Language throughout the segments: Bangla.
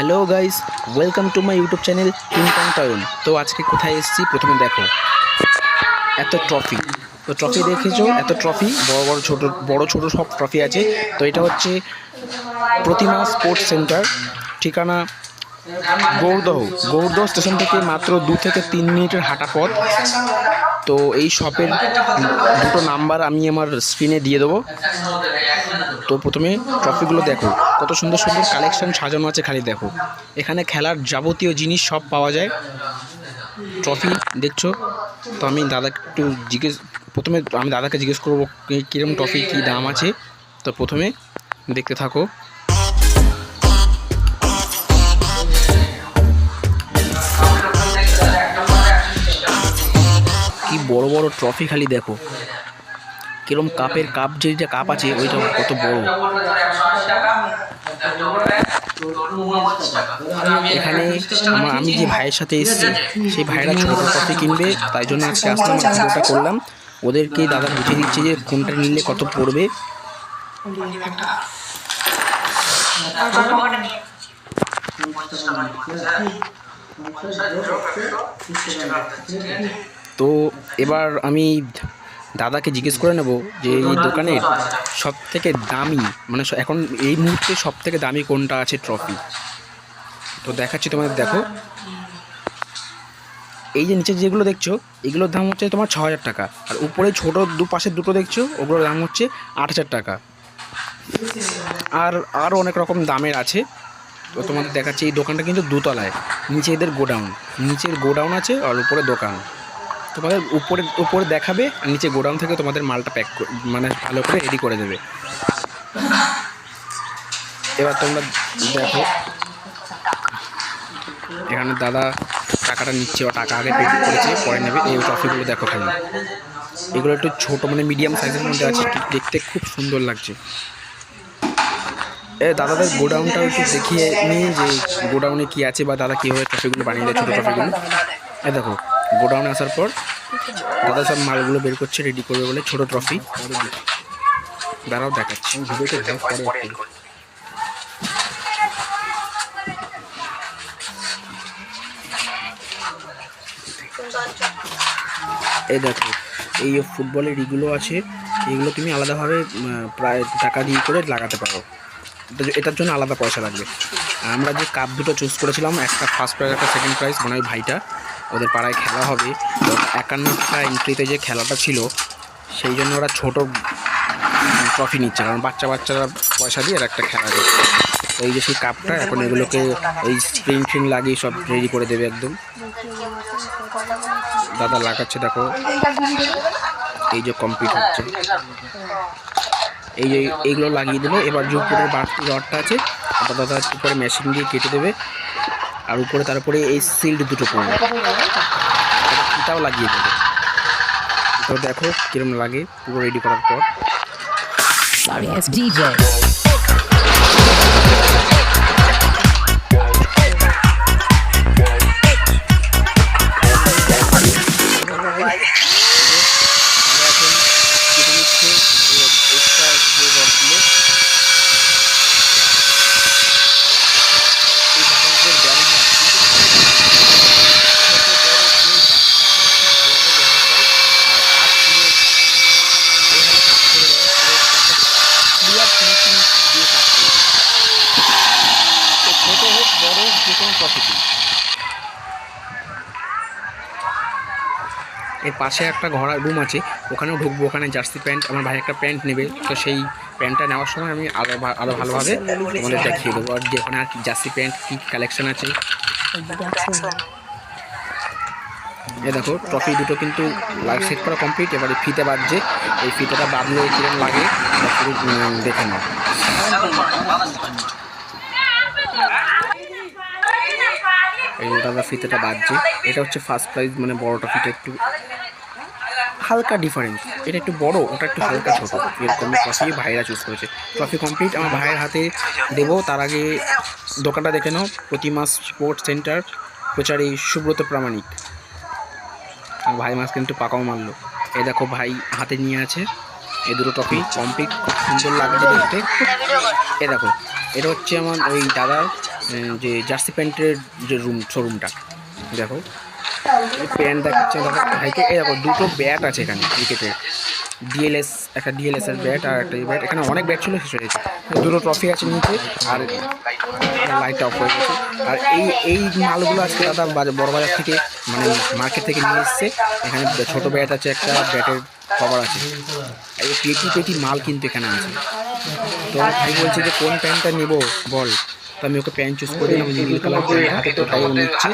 Hello guys welcome to my YouTube channel টিনটং টয়ন তো আজকে কোথায় এসেছি? প্রথমে দেখো। এত ট্রফি তো ট্রফি দেখেছ? এত ট্রফি বড় বড় ছোট বড় ছোট সব ট্রফি আছে। তো এটা হচ্ছে প্রতিমা স্পোর্টস সেন্টার ঠিকানা গৌরদহ। গৌরদহ স্টেশন থেকে মাত্র দু থেকে তিন মিনিটের হাঁটা পথ। তো এই শপের দুটো নাম্বার আমি আমার স্ক্রিনে দিয়ে দেবো। তো প্রথমে ট্রফিগুলো দেখো। কত সুন্দর সুন্দর কালেকশন সাজানো আছে খালি দেখো। এখানে খেলার যাবতীয় জিনিস সব পাওয়া যায়। ট্রফি দেখছ? তো আমি দাদাকে একটু জিজ্ঞেস, প্রথমে আমি দাদাকে জিজ্ঞেস করব কি- কিরম ট্রফি কী দাম আছে? তো প্রথমে দেখতে থাকো। কি বড় বড় ট্রফি খালি দেখো। কিরম কাপের কাপ যেটা কাপ আছে, ওইটা কত বড়? এখানে আমি যে ভাইয়ের সাথে এসেছি, সেই ভাইয়েরা ছোটো ট্রফি কিনবে, তাই জন্য আজকে আসলাম ভিডিওটা করলাম। ওদেরকেই দাদা বুঝিয়ে দিচ্ছে যে কোনটা নিলে কত পড়বে। তো এবার আমি দাদাকে জিজ্ঞেস করে নেব যে এই দোকানের সব থেকে দামি মানে এখন এই মুহূর্তে সব থেকে দামি কোনটা আছে ট্রফি? তো দেখাচ্ছি তোমাদের, দেখো। এই যে নিচে যেগুলো দেখছ, এগুলোর দাম হচ্ছে তোমার ছ হাজার টাকা। আর উপরে ছোটো দু পাশের দুটো দেখছ, ওগুলোর দাম হচ্ছে আট হাজার টাকা। আর আরও অনেক রকম দামের আছে। তো তোমাদের দেখাচ্ছি, এই দোকানটা কিন্তু দুতলায়। নিচে এদের গোডাউন। নিচের গোডাউন আছে আর উপরে দোকান। তোমাদের উপরে উপরে দেখাবে আর নিচে গোডাউন থেকে তোমাদের মালটা প্যাক মানে ভালো করে রেডি করে দেবে। এবার তোমরা দেখো, এখানে দাদা টাকাটা নিচ্ছে বা টাকা আগে পেড করেছে, পরে নেবে। এই ট্রফিগুলো দেখো খালি। এগুলো একটু ছোট মানে মিডিয়াম সাইজের মধ্যে আছে দেখতে খুব সুন্দর লাগছে। এ, দাদাদের গোডাউনটাও একটু দেখিয়ে নিই যে গোডাউনে কি আছে বা দাদা কীভাবে ট্রফিগুলো বানিয়ে দেয়, ছোটো ট্রফিগুলো এ, দেখো গোডাউনে আসার পর দাদা সব মালগুলো বের করছে রেডি করবে বলে ছোটো ট্রফি দাঁড়াও দেখাচ্ছি। এই দেখো এই ফুটবলের ইগুলো আছে এইগুলো তুমি আলাদাভাবে প্রায় টাকা দিয়ে করে লাগাতে পারো। এটার জন্য আলাদা পয়সা লাগবে। আমরা যে কাপ দুটো চুজ করেছিলাম একটা ফার্স্ট প্রাইজ একটা সেকেন্ড প্রাইজ মানে ওই ভাইটা। ওদের পাড়ায় খেলা হবে। তো একান্ন টাকা এন্ট্রিতে যে খেলাটা ছিল, সেই জন্য ওরা ছোটো ট্রফি নিচ্ছে। কারণ বাচ্চা বাচ্চারা পয়সা দিয়ে আর একটা খেলা দিচ্ছে তো এই যে সেই কাপটা এখন এগুলোকে এই স্প্রিং ফ্রিং লাগিয়ে সব রেডি করে দেবে একদম। দাদা লাগাচ্ছে, দেখো। এই যে কমপ্লিট হচ্ছে। এই যে এইগুলো লাগিয়ে দেবে এবার যে উপরের বাড়তি রডটা আছে দাদা উপরে মেশিন দিয়ে কেটে দেবে। আর উপরে তারপরে এই সিল্ড দুটো পড়বে এটাও লাগিয়ে দেবে। তো দেখো কিরম লাগে, পুরো রেডি করার পর। এর পাশে একটা ঘোড়া রুম আছে, ওখানেও ঢুকবো, ওখানে জার্সি প্যান্ট, আমার ভাই একটা প্যান্ট নেবে, তো সেই প্যান্টটা নেওয়ার সময় আমি আরও আরও ভালোভাবে তোমাদের দেখিয়ে দেবো। আর যে ওখানে আর কি জার্সি প্যান্ট, কী কালেকশন আছে। এ দেখো ট্রফি দুটো কিন্তু সেট করা কমপ্লিট এবারে ফিতে বাজছে। এই ফিতেটা বাঁধলে কিরম লাগে দেখে নাও। এই দাদা ফিতেটা বাজছে, এটা হচ্ছে ফার্স্ট প্রাইজ মানে বড়টা ফিতে একটু হালকা ডিফারেন্স এটা একটু বড়, ওটা একটু হালকা ছোট। এরকম ট্রফি ভাইরা চুজ করেছে। ট্রফি কমপ্লিট আমার ভাইয়ের হাতে দেবো। তার আগে দোকানটা দেখে নাও। প্রতিমা স্পোর্টস সেন্টার প্রচারী সুব্রত প্রামাণিক। ভাই মাছ কিন্তু পাকাও মারলো। এ দেখো ভাই হাতে নিয়ে আছে। এই দুটো ট্রফি কমপ্লিট খুব সুন্দর লাগছে দেখতে। এ দেখো, এটা হচ্ছে আমার ওই দাদার যে জার্সি প্যান্টের যে রুম শোরুমটা দেখো। প্যান্ট দেখাচ্ছে, দেখো, ভাইকে, এই দেখো, দুটো ব্যাট আছে এখানে ক্রিকেটের ডিএলএস একটা ডিএলএস এর ব্যাট আর একটা ব্যাট এখানে অনেক ব্যাট ছিল শেষ হয়ে গেছে দুটো ট্রফি আছে নিচে, আর লাইট অফ হয়ে গেছে। আর এই এই মালগুলো আজকে দাদা বড় বাজার থেকে মানে মার্কেট থেকে নিয়ে এসছে। এখানে ছোট ব্যাট আছে, একটা ব্যাটের কভার আছে। এই পেটি পেটি মাল কিন্তু এখানে আছে। তো ভাই বলছে যে কোন প্যান্টটা নেব? বল। তো আমি ওকে প্যান্ট চুজ করে দিলাম নীল কালার প্যান্টটা তো তাই নিচ্ছে।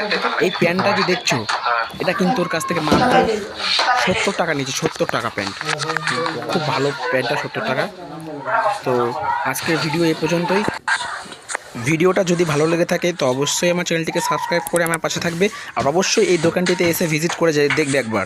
এই প্যান্টটা যে দেখছ এটা কিন্তু ওর কাছ থেকে মাত্র সত্তর টাকা নিচ্ছে সত্তর টাকা প্যান্ট। খুব ভালো প্যান্টটা সত্তর টাকা। তো আজকের ভিডিও এ পর্যন্তই। ভিডিওটা যদি ভালো লেগে থাকে তো অবশ্যই আমার চ্যানেলটিকে সাবস্ক্রাইব করে আমার পাশে থাকবে। আর অবশ্যই এই দোকানটিতে এসে ভিজিট করে যাই দেখবে একবার।